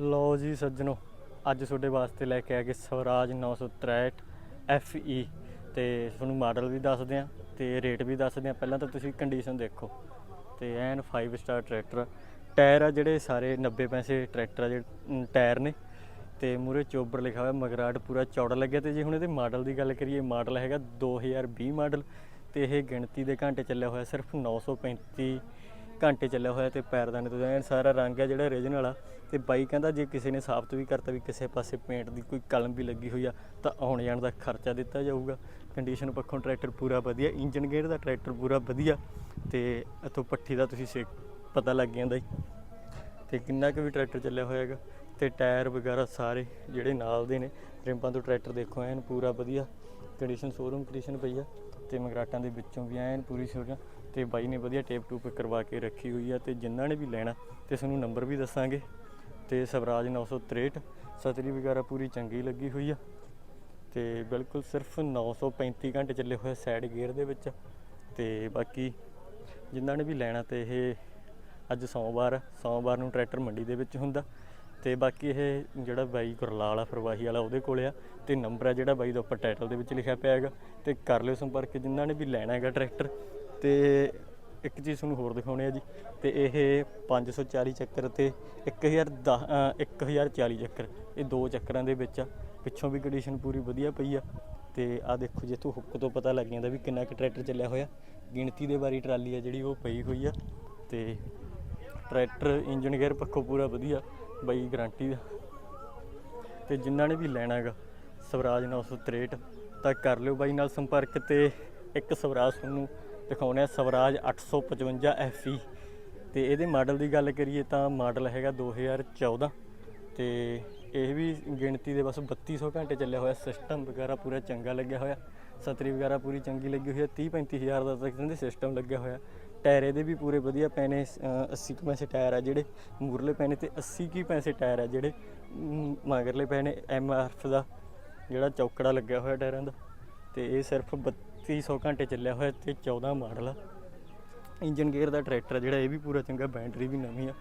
ਲਓ ਜੀ ਸੱਜਣੋ, ਅੱਜ ਤੁਹਾਡੇ ਵਾਸਤੇ ਲੈ ਕੇ ਆ ਗਏ ਸਵਰਾਜ 963 FE ਤੇ ਤੁਹਾਨੂੰ ਮਾਡਲ ਵੀ ਦੱਸਦੇ ਆ ਤੇ ਰੇਟ ਵੀ ਦੱਸਦੇ ਆ ਪਹਿਲਾਂ ਤਾਂ ਤੁਸੀਂ ਕੰਡੀਸ਼ਨ ਦੇਖੋ ਤੇ ਐਨ 5 ਸਟਾਰ ਟਰੈਕਟਰ ਟਾਇਰ ਆ ਜਿਹੜੇ ਸਾਰੇ 90 ਪੈਸੇ ਟਰੈਕਟਰ ਆ ਜਿਹੜੇ ਟਾਇਰ ਨੇ ਤੇ ਮੂਰੇ ਚੋਬਰ ਲਿਖਿਆ ਹੋਇਆ ਮਗਰਾਟ ਪੂਰਾ ਚੌੜਾ ਲੱਗਿਆ ਤੇ ਜੇ ਹੁਣ ਇਹਦੇ ਮਾਡਲ ਦੀ ਗੱਲ ਕਰੀਏ, ਮਾਡਲ ਹੈਗਾ 2020 ਮਾਡਲ ਤੇ ਇਹ ਗਿਣਤੀ ਦੇ ਘੰਟੇ ਚੱਲਿਆ ਹੋਇਆ ਸਿਰਫ 935 ਘੰਟੇ ਚੱਲਿਆ ਹੋਇਆ ਤੇ ਪੈਰਦਾਨੇ ਤੋਂ ਐਨ ਸਾਰਾ ਰੰਗ ਹੈ ਜਿਹੜਾ ਓਰੀਜਨਲ ਆ ਤੇ ਬਾਈ ਕਹਿੰਦਾ ਜੇ ਕਿਸੇ ਨੇ ਸਾਬਤ ਵੀ ਕਰਤਾ ਵੀ ਕਿਸੇ ਪਾਸੇ ਪੇਂਟ ਦੀ ਕੋਈ ਕਲਮ ਵੀ ਲੱਗੀ ਹੋਈ ਆ, ਤਾਂ ਆਉਣ ਜਾਣ ਦਾ ਖਰਚਾ ਦਿੱਤਾ ਜਾਊਗਾ। ਕੰਡੀਸ਼ਨ ਪੱਖੋਂ ਟਰੈਕਟਰ ਪੂਰਾ ਵਧੀਆ ਇੰਜਨ ਗੇਅਰ ਦਾ ਟਰੈਕਟਰ ਪੂਰਾ ਵਧੀਆ। ਤੇ ਇਥੋਂ ਪੱਠੀ ਦਾ ਤੁਸੀਂ ਸੇਕ ਪਤਾ ਲੱਗ ਜਾਂਦਾ ਜੀ। ਤੇ ਕਿੰਨਾ ਕੁ ਵੀ ਟਰੈਕਟਰ ਚੱਲਿਆ ਹੋਇਆਗਾ ਤੇ ਟਾਇਰ ਵਗੈਰਾ ਸਾਰੇ ਜਿਹੜੇ ਨਾਲ ਦੇ ਨੇ, ਰਿੰਪਾਂ ਤੋਂ ਟਰੈਕਟਰ ਦੇਖੋ, ਐਨ ਪੂਰਾ ਵਧੀਆ। ਕੰਡੀਸ਼ਨ ਸ਼ੋਰੂਮ ਕੰਡੀਸ਼ਨ ਪਈ ਆ। ਤੇ ਮਗਰਾਟਾਂ ਦੇ ਵਿੱਚੋਂ ਵੀ ਐਨ ਪੂਰੀ ਸ਼ੋਰੂਮ ਤੇ ਬਾਈ ਨੇ ਵਧੀਆ ਟੇਪ ਟੂਪ ਕਰਵਾ ਕੇ ਰੱਖੀ ਹੋਈ ਆ ਤੇ ਜਿਨ੍ਹਾਂ ਨੇ ਵੀ ਲੈਣਾ ਤੇ ਤੁਹਾਨੂੰ ਨੰਬਰ ਵੀ ਦੱਸਾਂਗੇ। ਤੇ ਸਵਰਾਜ 963 ਸਤਰੀ ਵਗੈਰਾ ਪੂਰੀ ਚੰਗੀ ਲੱਗੀ ਹੋਈ ਆ। ਤੇ ਬਿਲਕੁਲ ਸਿਰਫ 935 ਘੰਟੇ ਚੱਲੇ ਹੋਏ ਸਾਈਡ ਗੇਅਰ ਦੇ ਵਿੱਚ। ਤੇ ਬਾਕੀ ਜਿਨ੍ਹਾਂ ਨੇ ਵੀ ਲੈਣਾ ਤੇ ਇਹ ਅੱਜ ਸੋਮਵਾਰ ਆ, ਸੋਮਵਾਰ ਨੂੰ ਟਰੈਕਟਰ ਮੰਡੀ ਦੇ ਵਿੱਚ ਹੁੰਦਾ। ਤੇ ਬਾਕੀ ਇਹ ਜਿਹੜਾ ਬਾਈ ਗੁਰਲਾਲ ਆ ਫਰਵਾਹੀ ਵਾਲਾ ਉਹਦੇ ਕੋਲੇ ਆ। ਤੇ ਨੰਬਰ ਆ ਜਿਹੜਾ ਬਾਈ ਦਾ ਉੱਪਰ ਟਾਈਟਲ ਦੇ ਵਿੱਚ ਲਿਖਿਆ ਪਿਆ ਹੈਗਾ। ਤੇ ਕਰ ਲਿਓ ਸੰਪਰਕ ਜਿਨ੍ਹਾਂ ਨੇ ਵੀ ਲੈਣਾ ਹੈਗਾ ਟਰੈਕਟਰ ਤੇ ਇੱਕ ਚੀਜ਼ ਤੁਹਾਨੂੰ ਹੋਰ ਦਿਖਾਉਣੀ ਆ ਜੀ ਤੇ ਇਹ 540 ਚੱਕਰ ਤੇ 1010 ਅ, 1040 ਚੱਕਰ ਇਹ ਦੋ ਚੱਕਰਾਂ ਦੇ ਵਿੱਚ ਆ। ਪਿੱਛੋਂ ਵੀ ਕੰਡੀਸ਼ਨ ਪੂਰੀ ਵਧੀਆ ਪਈ ਆ ਤੇ ਆ ਦੇਖੋ ਜੇ ਤੂੰ ਹੁੱਕ ਤੋਂ ਪਤਾ ਲੱਗ ਜਾਂਦਾ ਵੀ ਕਿੰਨਾ ਕੁ ਟਰੈਕਟਰ ਚੱਲਿਆ ਹੋਇਆ। ਗਿਣਤੀ ਦੇ ਵਾਰੀ ਟਰਾਲੀ ਆ ਜਿਹੜੀ ਉਹ ਪਈ ਹੋਈ ਆ ਤੇ ਟਰੈਕਟਰ ਇੰਜਨ ਗੇਅਰ ਪੱਖੋਂ ਪੂਰਾ ਵਧੀਆ ਬਾਈ ਗਾਰੰਟੀ ਦਾ ਤੇ ਜਿਨ੍ਹਾਂ ਨੇ ਵੀ ਲੈਣਾ ਹੈਗਾ ਸਵਰਾਜ 963 ਤਾਂ ਕਰ ਲਿਓ ਬਾਈ ਨਾਲ ਸੰਪਰਕ ਤੇ ਇੱਕ ਸਵਰਾਜ ਤੁਹਾਨੂੰ ਦਿਖਾਉਣੇ ਆ ਸਵਰਾਜ 855 FE ਤੇ ਇਹਦੇ ਮਾਡਲ ਦੀ ਗੱਲ ਕਰੀਏ ਤਾਂ ਮਾਡਲ ਹੈਗਾ 2014 ਤੇ ਇਹ ਵੀ ਗਿਣਤੀ ਦੇ ਬਸ 3200 ਘੰਟੇ ਚੱਲਿਆ ਹੋਇਆ ਸਿਸਟਮ ਵਗੈਰਾ ਪੂਰਾ ਚੰਗਾ ਲੱਗਿਆ ਹੋਇਆ ਸਤਰੀ ਵਗੈਰਾ ਪੂਰੀ ਚੰਗੀ ਲੱਗੀ ਹੋਈ ਹੈ 30 35000 ਦਾ ਤੱਕ ਦੇ ਸਿਸਟਮ ਲੱਗਿਆ ਹੋਇਆ। ਟਾਇਰ ਇਹਦੇ ਵੀ ਪੂਰੇ ਵਧੀਆ ਪਏ ਨੇ 80 ਕੁ ਪੈਸੇ ਟਾਇਰ ਆ ਜਿਹੜੇ, ਮੂਰਲੇ ਪਏ ਨੇ ਤੇ 80 ਕੀ ਪੈਸੇ ਟਾਇਰ ਆ ਜਿਹੜੇ ਮਗਰਲੇ ਪਏ ਨੇ ਐਮਆਰਐਫ ਦਾ, ਜਿਹੜਾ ਚੌਕੜਾ ਲੱਗਿਆ ਹੋਇਆ ਟਾਇਰਾਂ ਦਾ। ਤੇ ਇਹ ਸਿਰਫ 3200 ਘੰਟੇ ਚੱਲਿਆ ਹੋਇਆ ਤੇ 14 ਮਾਡਲ ਆ। ਇੰਜਨ ਗੇਅਰ ਦਾ ਟਰੈਕਟਰ ਆ ਜਿਹੜਾ, ਇਹ ਵੀ ਪੂਰਾ ਚੰਗਾ, ਬੈਟਰੀ ਵੀ ਨਵੀਂ ਆ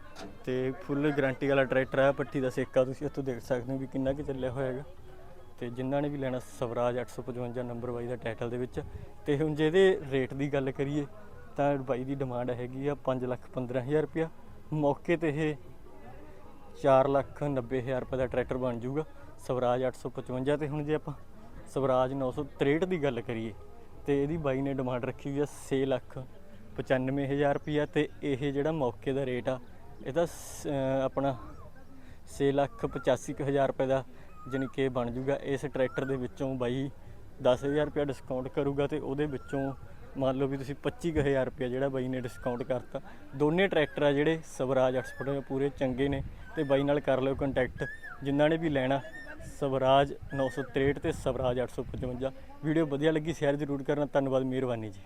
ਤੇ ਫੁੱਲ ਗਾਰੰਟੀ ਵਾਲਾ ਟਰੈਕਟਰ ਆ, ਪੱਠੀ ਦਾ ਸੇਕਾ ਤੁਸੀਂ ਇੱਥੋਂ ਦੇਖ ਸਕਦੇ ਹੋ ਵੀ ਕਿੰਨਾ ਕੁ ਚੱਲਿਆ ਹੋਇਆ ਹੈਗਾ। ਤੇ ਜਿਨ੍ਹਾਂ ਨੇ ਵੀ ਲੈਣਾ ਸਵਰਾਜ 855 ਨੰਬਰ ਬਾਈ ਦਾ ਟਾਈਟਲ ਦੇ ਵਿੱਚ। ਤੇ ਹੁਣ ਜਿਹਦੇ ਰੇਟ ਦੀ ਗੱਲ ਕਰੀਏ, ਤਾਂ ਬਾਈ ਦੀ ਡਿਮਾਂਡ ਹੈਗੀ ਆ 5 ਲੱਖ 15000 ਰੁਪਇਆ। ਮੌਕੇ ਤੇ ਇਹ 4 ਲੱਖ 90000 ਰੁਪਏ ਦਾ ਟਰੈਕਟਰ ਬਣ ਜਾਊਗਾ ਸਵਰਾਜ 855 ਤੇ ਹੁਣ ਜੇ ਆਪਾਂ ਸਵਰਾਜ 963 ਦੀ ਗੱਲ ਕਰੀਏ ਤੇ ਇਹਦੀ ਬਾਈ ਨੇ ਡਿਮਾਂਡ ਰੱਖੀ ਹੋਈ ਆ 6 ਲੱਖ 95000 ਰੁਪਇਆ ਤੇ ਇਹ ਜਿਹੜਾ ਮੌਕੇ ਦਾ ਰੇਟ ਆ, ਇਹਦਾ ਸ- ਆਪਣਾ 6 ਲੱਖ 85000 ਰੁਪਏ ਦਾ ਜਾਣੀ ਕਿ ਬਣ ਜੂਗਾ ਇਸ ਟਰੈਕਟਰ ਦੇ ਵਿੱਚੋਂ ਬਾਈ 10000 ਰੁਪਇਆ ਡਿਸਕਾਊਂਟ ਕਰੂਗਾ ਤੇ ਉਹਦੇ ਵਿੱਚੋਂ ਮੰਨ ਲਓ ਵੀ ਤੁਸੀਂ 25000 ਰੁਪਏ ਜਿਹੜਾ ਬਾਈ ਨੇ ਡਿਸਕਾਊਂਟ ਕਰਤਾ, ਦੋਨੇ ਟਰੈਕਟਰ ਆ ਜਿਹੜੇ ਸਵਰਾਜ 800 ਪੂਰੇ ਚੰਗੇ ਨੇ ਤੇ ਬਾਈ ਨਾਲ ਕਰ ਲਿਓ ਕੰਟੈਕਟ ਜਿਨ੍ਹਾਂ ਨੇ ਵੀ ਲੈਣਾ, ਸਵਰਾਜ 963 ਤੇ ਸਵਰਾਜ 855 ਵੀਡੀਓ ਵਧੀਆ ਲੱਗੀ ਸ਼ੇਅਰ ਜ਼ਰੂਰ ਕਰਨਾ, ਧੰਨਵਾਦ, ਮਿਹਰਬਾਨੀ ਜੀ।